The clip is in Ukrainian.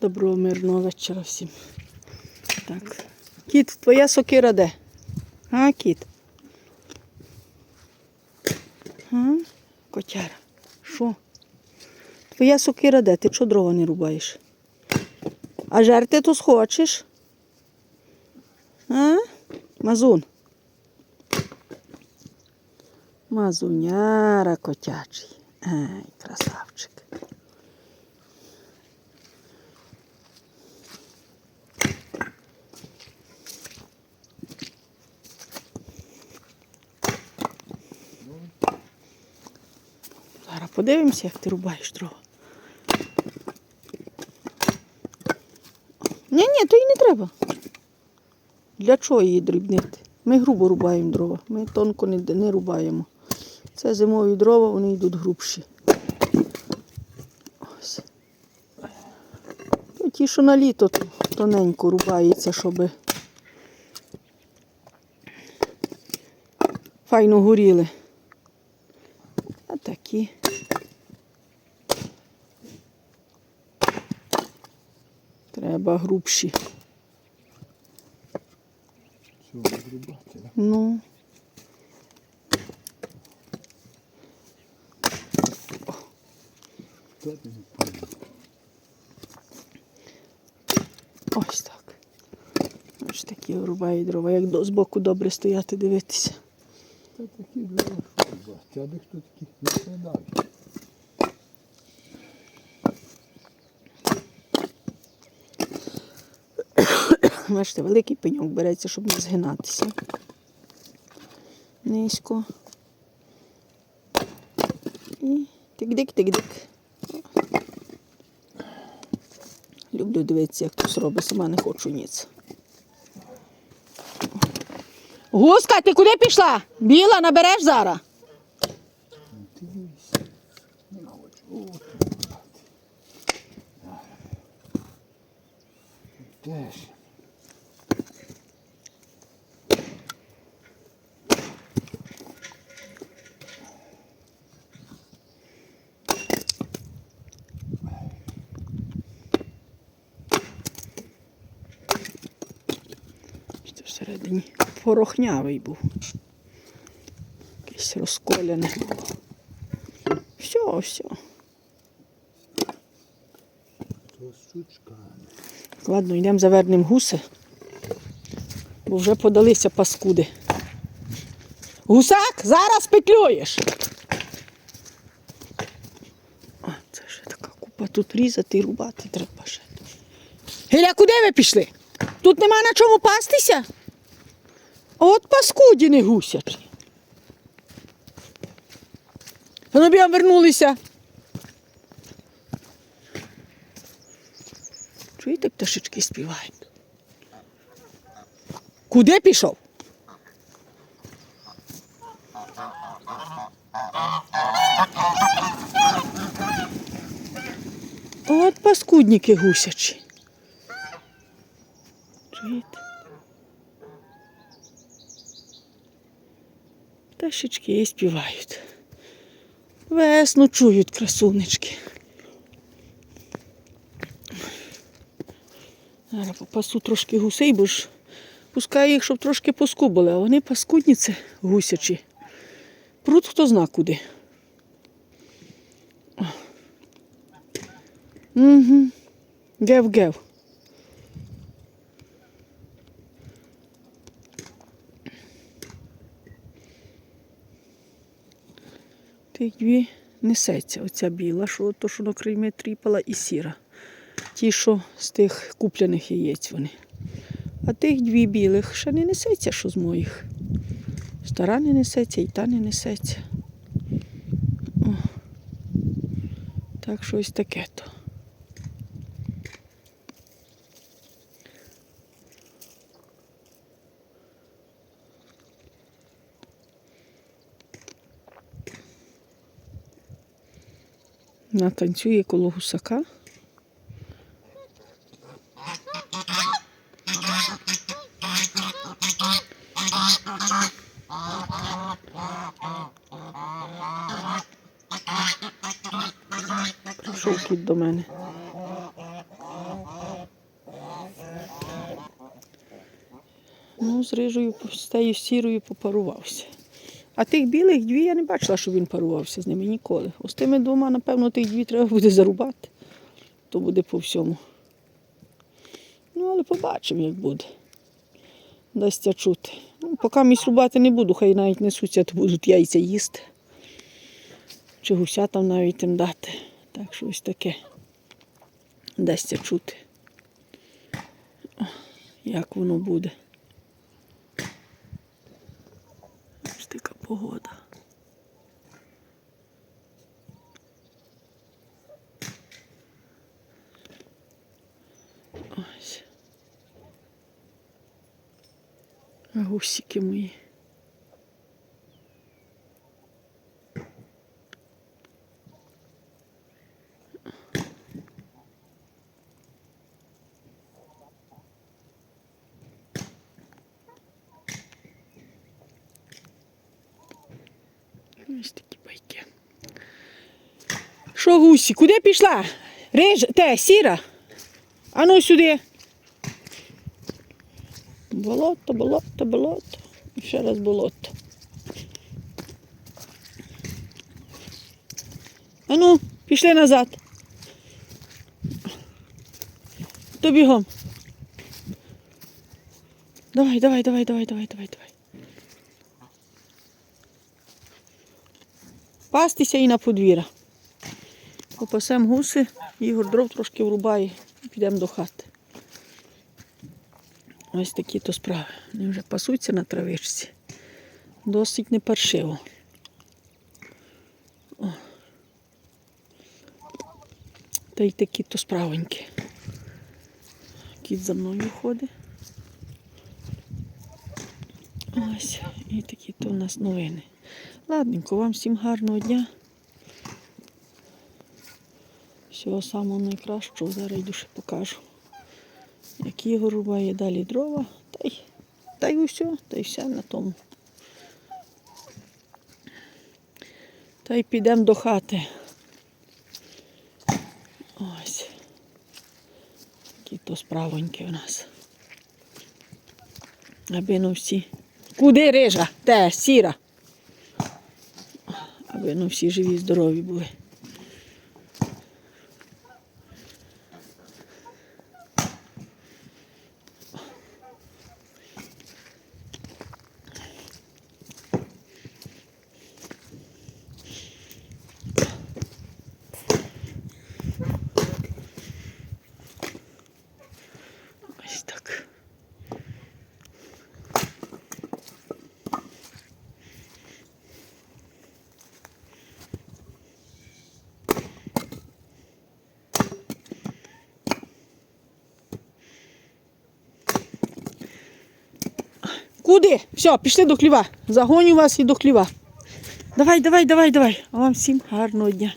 Доброго мирного вечора всім. Так. Кіт, твоя сокира де? А, кіт? А? Котяра. Що? Твоя сокира де? Ти чого дрова не рубаєш? А жерти то схочеш? А? Мазун. Мазуняра котячий. Ай, красавчик. Зараз подивимося, як ти рубаєш дрова. Ні, ні, то і не треба. Для чого її дрібнити? Ми грубо рубаємо дрова. Ми тонко не, не рубаємо. Це зимові дрова, вони йдуть грубші. Ось. Ну, Ті, що на літо то- тоненько рубається, щоб файно горіли. А такі. Треба грубші. Цього зрубати, да? Ну. Ось так. Ось такі рубають дрова. Як до- збоку добре стояти, дивитися. Та такі дрова, що рубати. А дехто такі не складають. Бачите, великий пеньок береться, щоб не згинатися. Низько. І тик-дик-тик-дик. Люблю дивитися, як хтось робить, сама не хочу ніц. Гуска, ти куди пішла? Біла набереш зараз. Теж. Що всередині порохнявий був. Якийсь розколений. Все, все. То. Ладно, йдемо завернемо гуси, бо вже подалися паскуди. Гусак, зараз петлюєш. А, це ще така купа тут різати і рубати треба ще. Геля, куди ви пішли? Тут нема на чому пастися? От паскудіни гусячі. Вони б вернулися. Чуєте, пташечки співають? Куди пішов? От паскудники гусячі. Пташечки і співають. Весну чують красунечки. Зараз попасу трошки гусей, бо ж пускаю їх, щоб трошки поскубали, а вони паскудніці гусячі. Прут хто зна куди. Угу. Гев-гев. Тих дві несеться. Оця біла, що то, що на креймі тріпала, і сіра. Ті, що з тих купляних яєць вони. А тих дві білих ще не несеться, що з моїх. Стара не несеться і та не несеться. О. Так що ось таке то. Вона танцює коло гусака. Прийшов кіт до мене. Ну, з рижою з сірою попарувався. А тих білих дві я не бачила, щоб він парувався з ними ніколи. Ось тими двома, напевно, тих дві треба буде зарубати. То буде по всьому. Ну, але побачимо, як буде. Дасться чути. Ну, поки місь рубати не буду, хай навіть несуться, то будуть яйця їсти. Чи гуся там навіть їм дати. Так що ось таке. Дасться чути. Як воно буде. Ось така погода. Ось. А гусики мої. Ось такі байки. Що, гусі, куди пішла? Риж, те, сіра. Ану сюди. Болото, болото, болото. І ще раз болото. Ану, пішли назад. То бігом. Давай, давай, давай, давай, давай, давай, давай. Пастися і на подвір'я. Попасем гуси, Ігор дров трошки врубає і підемо до хати. Ось такі то справи. Вони вже пасуться на травичці. Досить не паршиво. О. Та й такі то справоньки. Кіт за мною ходить. Ось, і такі то у нас новини. Ладненько, вам всім гарного дня. Всього самого найкращого. Зараз йду ще покажу. Як Ігор далі дрова, та й, та й усе, та й все на тому. Та й підемо до хати. Ось. Такі то справоньки у нас. Аби ну всі. Куди рижа? Де? Сіра. Аби ну всі живі, здорові були. Куди? Все, пішли до хліва. Загоню вас і до хліва. Давай, давай, давай, давай. А вам всім гарного дня.